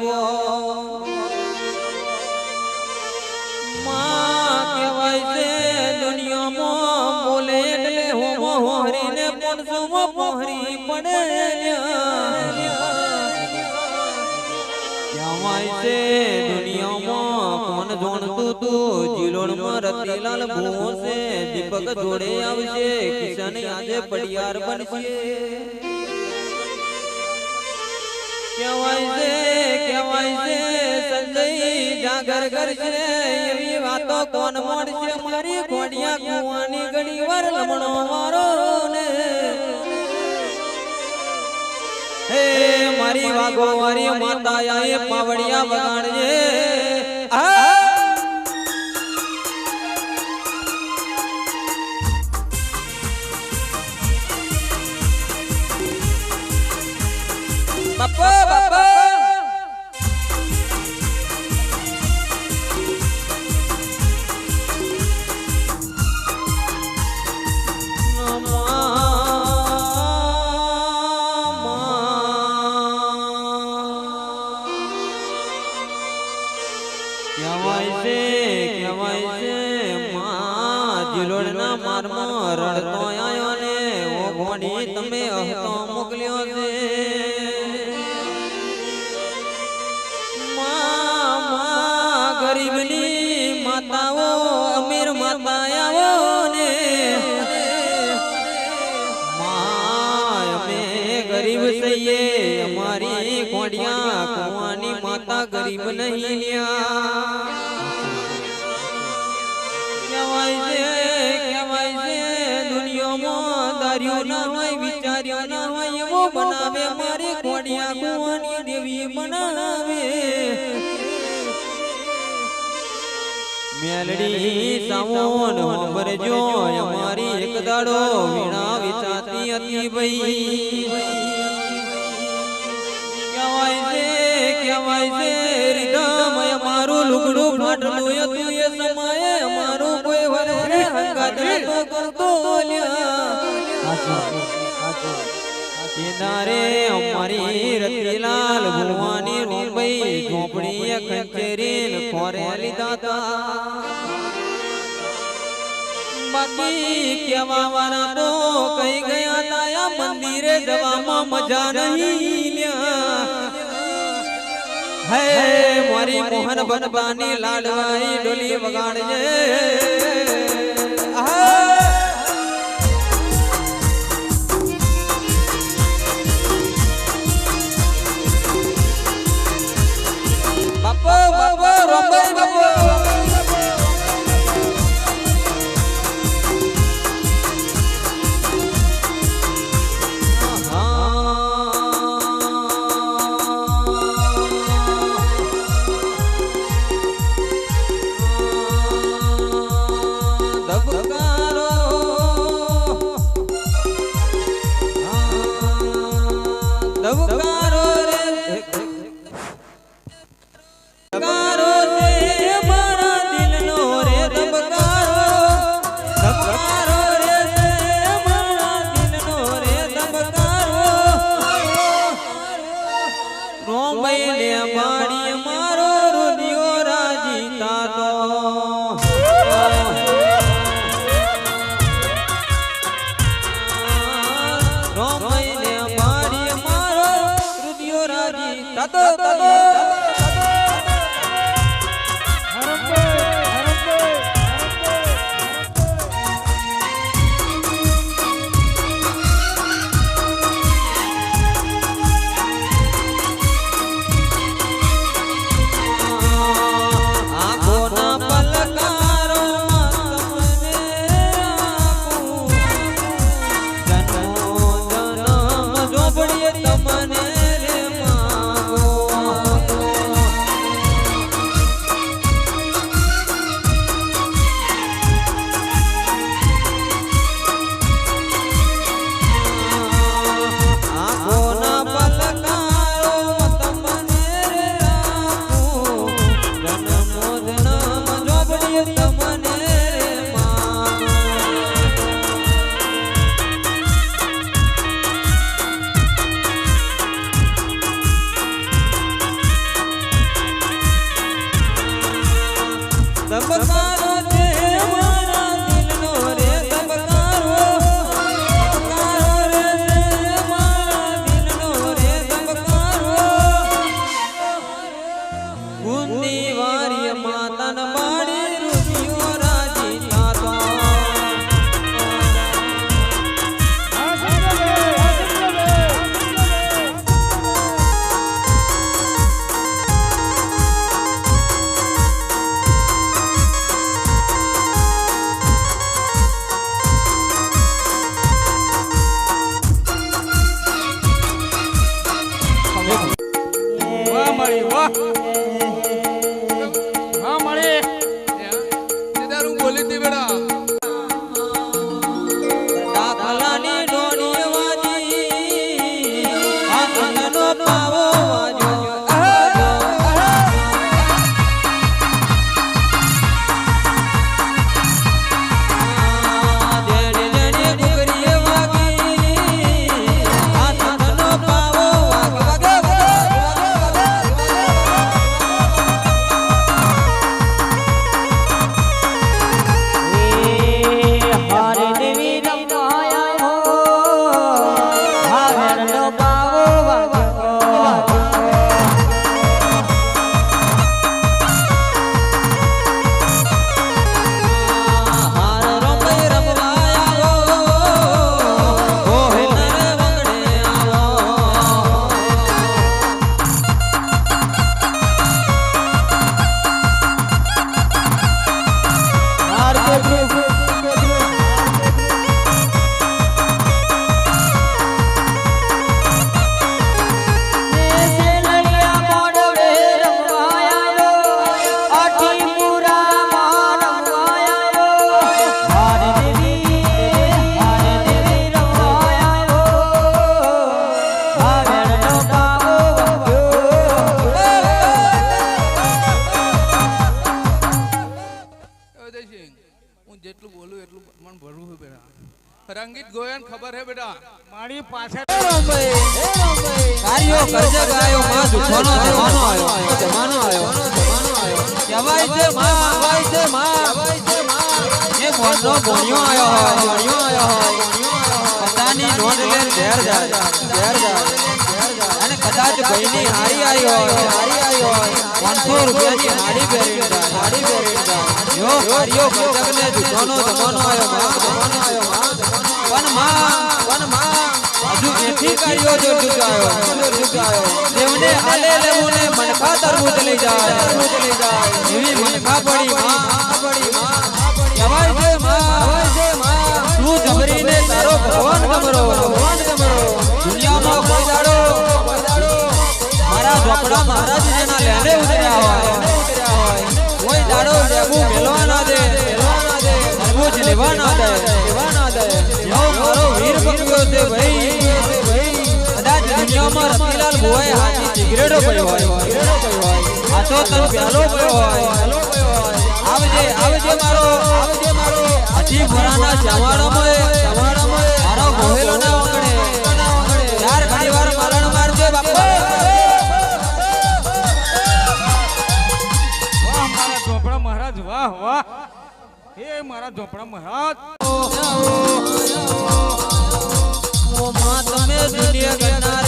આવો માં કહેવાય છે દુનિયામાં રતિલાલ ભૂવો દીપક જોડે આવશે કિશન આજે પડિયાર બનશે. કહેવાય છે કહેવાય છે, સંજય જાગર કરશે મારી લમણો મારો હે, મારી માતા પાવડિયા વગાડજે. કહેવાય છે કહેવાય છે? માં મારમાં રડતો આયો ને, ઓ ઘોડી તમે હસતો મોકલ્યો છે. ગરીબની માતાઓ, અમીર માતા આવો ને. અમે ગરીબ સઈએ અમારી ઘોડિયા કુવાની માતા ગરીબ નહીં લ્યા. દાર્યો ના હોય, વિચાર્યું ના હોય, એવો બનાવે મારી કોડિયા કુવાની દેવી બનાવે. મેલડી સાવોન અમારી હતી ભાઈ. કહેવાય છે કહેવાય છે રીધામય મારું લુગડું ફાટલું હતું એ અમારું કોઈ વરે હંગાત કરતો લ્યા કિનારે અમારી રતિલાલ ભુવાની મુંબઈ ઝોપડી ખંચેરીન ખોરે લીધા તા બાકી કેવા વાળા તો કઈ ગયા તા મંદિરે જવામાં મજા નહીં હે, મારી મોહન બનબાની લાડવાઈ ડોલી વગાડજે. કહેવાય છે માં કહેવાય છે માં. જમાનો આવ્યો માં પણ માં. એથી કાર્યો જો ચૂકાયો જો ચૂકાયો દેવને મનખા તરબૂચ લઈ જાય. એવી મનખા પડી માં. પડી માં કહેવાય છે માં છે માં, તું જબરીને તારો ભગવાન ગમરો. ભગવાન ગમરો દુનિયામાં કોઈ દાડો કોઈ દાડો મારા ઝોપડા મહારાજ જેના લેને ઉતર્યા હોય. ઉતર્યા હોય કોઈ દાડો લેવું મેલવા ના દે મેલવા ના દે તરબૂચ લેવા ના દે. લેવા ના દે યો મારો વીર બક્યો છે ભાઈ. દુનિયામાં રતિલાલ ભોય હાથી સિગરેટો પડ્યો હોય. આ તો તન પહેલો પડ્યો હોય. આવજે આવજે મારો. આવજે મારો હજી મોરાના ચાવાડામાં ચાવાડામાં મારો ગોહેલો ના વગડે. ચાર ઘણી વાર મારણ મારજે બાપા. વાહ મારા ઝોપડા મહારાજ વાહ વાહ. હે મારા ઝોપડા મહારાજ. ઓ માં તમે દુનિયા ગનાર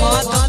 ઓ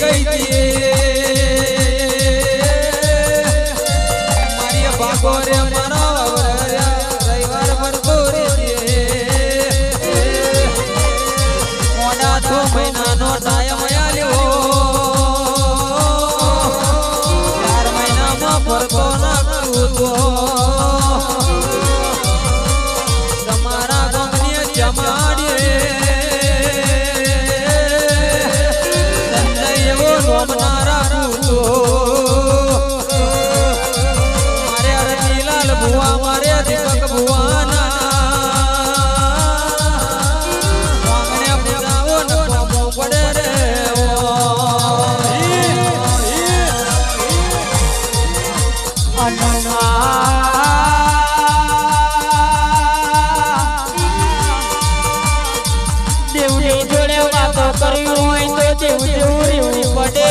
ગઈ હતી દેવ જેવું રેવડી પડે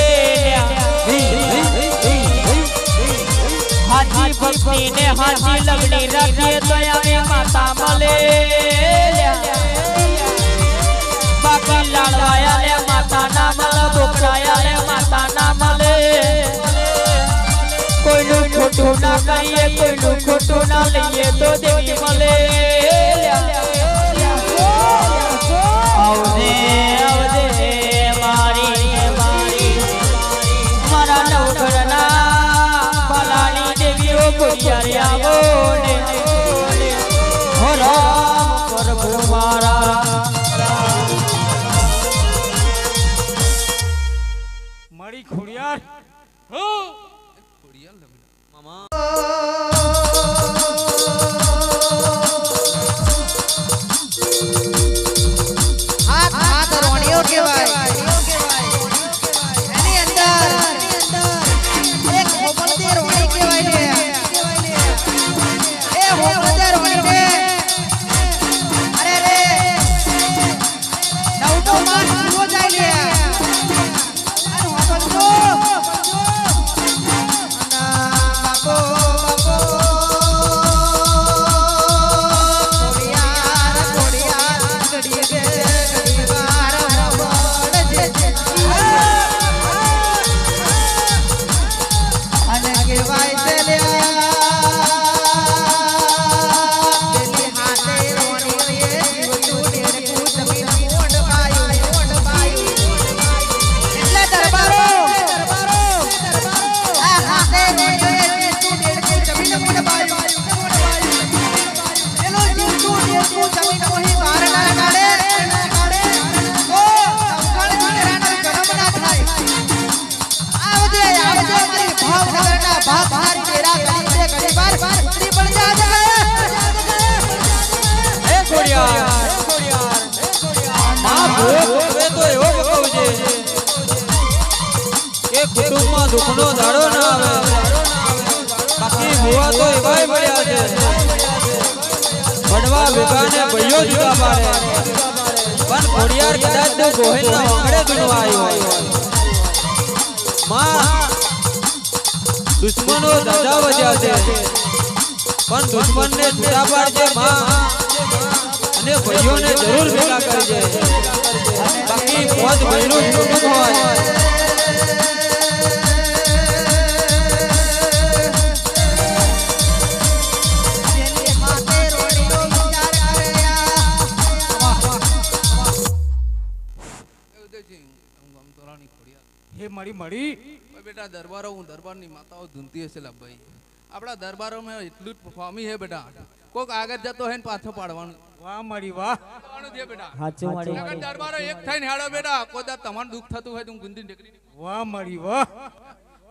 હાજી ભક્તિ ને હાજી લગડી રાખીએ તો આવે માતા મળે બાકી લાડવાયા ને માતા ના મળે બોકડાયા ને માતા ખોટું ના લઈએ તો દેવી મળે દેવીઓ ખોડિયારે આવો મારી ખોડિયાર હો. ભૂવા તો એવાય મળ્યા છે. ભણવા ભેગાને ભાઈઓ જુદા પાડે. પણ ખોડિયાર કદાચ તો ગોહિલના વાંગડે ગણવા આવ્યો માં, દુશ્મનો ધજા વધ્યા છે. પણ દુશ્મનને જુદા પાડજે માં અને ભાઈઓને જરૂર ભેગા કરજે. બાકી ફોજ ભાઈનું કુટુંબ હોય. મારી મળી. બેટા દરબારો હું દરબારની માતાઓ ધૂનતી હશે ભાઈ. આપણા દરબારોમાં એટલું જ ફોમી છે બેટા. કોક આગળ જતો હોય ને પાછો પાડવાનું. વાહ મારી વાહ. છે બેટા. સાચું મારી દરબારો એક થઈને હાડો બેટા. કોદા તમારું દુઃખ થતું હોય તો હું ગુંદી નીકળી વાહ મારી વાહ.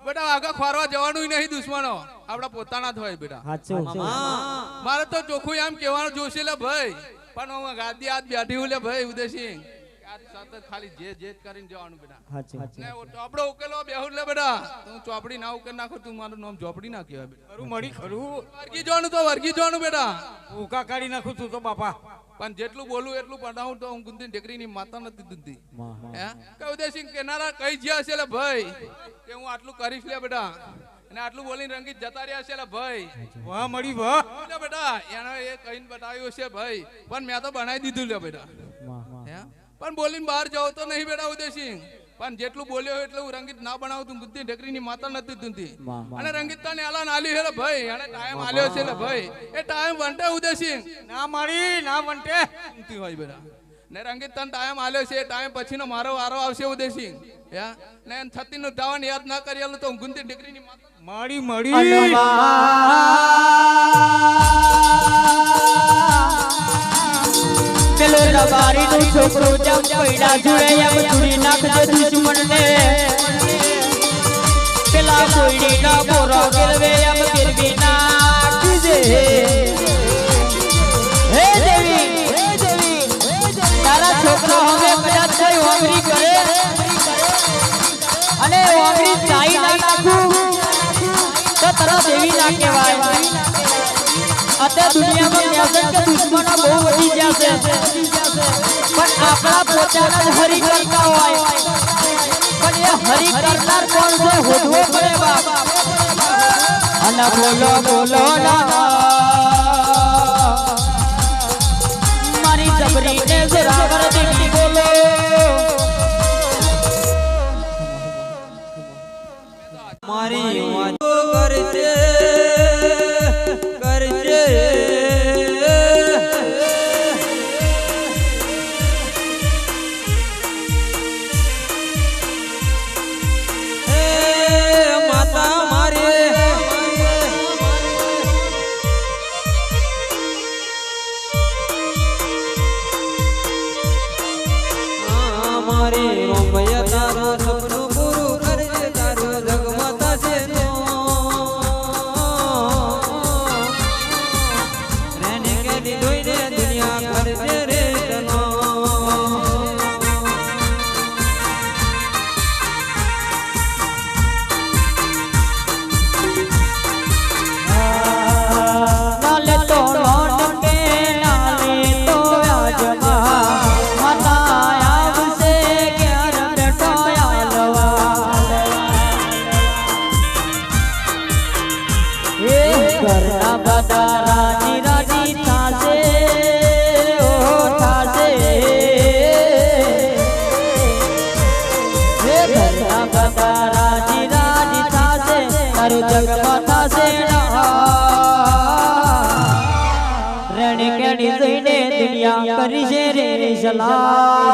બેટા આગળ ખોરવા જવાનું નહીં દુશ્મનો. આપણા પોતાના જ હોય બેટા. મામા મારે તો ચોખ્ખું એમ કહેવાનું જોશે લે ભાઈ. પણ હું ગાદી હાથ બેઠી હું લે ભાઈ ઉદયસિંહ. આજ સતત ખાલી જે જે કરીને જવાનું બેટા. ને ચોપડો ઉકેલો બેહું લે બેટા તો ચોપડી ના ઉકેલ નાખો તું મારું નામ ચોપડી ના કહેવાય બેટા. ખરું મળી ખરું. વર્ગી જોવાનું તો વર્ગી જોવાનું બેટા. ઉકા કાઢી નાખું તું તો બાપા. પણ જેટલું બોલું એટલું પડાવું તો હું ગુંદી ટેકરીની માતા નથી દુંધી હે? કે ઉદયસિંહ કેનારા કઈ જ્યાં છે ભાઈ? કે હું આટલું કરીશ લે બેટા. અને આટલું બોલીને રંગીત જતા રહ્યા છે ભાઈ. વાહ મળી વાહ. બેટા એને એ કહીને બતાવ્યું છે ભાઈ. પણ મેં તો બનાવી દીધું લે બેટા. પણ બોલીને બહાર જાવ તો નહીં બેટા ઉદયસિંહ પણ જેટલું બોલ્યો એટલું હું રંગીત ના બનાવતું બુદ્ધિ ઢેકરીની માતા નથી દુંધી અને રંગીત તને એલાન આલ્યું છે લે ભાઈ અને ટાઈમ આલ્યો છે ભાઈ. એ ટાઈમ વંટે ઉદયસિંહ ના મારી ના વંટે. ઊંઘતી હોય બેટા. ને રંગીત તને ટાઈમ આલ્યો છે એ ટાઈમ પછીનો મારો વારો આવશે ઉદયસિંહ યા ને છતી નું ધાવન યાદ ના કરી આલું તો હું ગુંદી ડિગ્રીની માતા. મારી મળી રબારી નું છોકરો જમ પૈડા જોડે ચૂડી નાખજે દુશ્મન ને પેલા કોઈડી ના બોરો ગેરવે એમ ગેરવી નાખજે. હે દેવી, તારા છોકરો હવે કદાચ કોઈ વાંગરી કરે. અને વાંગરી ચાઈ ના નાખું. તો તરત દેવી ના કહેવાય. અત્યારે દુનિયામાં દુશ્મનો બહુ વધી ગયા પણ આપણા પોતાના જ હરી કરતા હોય. પણ એ હરી કરનાર કોણ છે? હોધવો પડે બાપ. અને બોલો બોલો, ના. મારી જબરીને જરાવર દીદી બોલો. મારી સલામ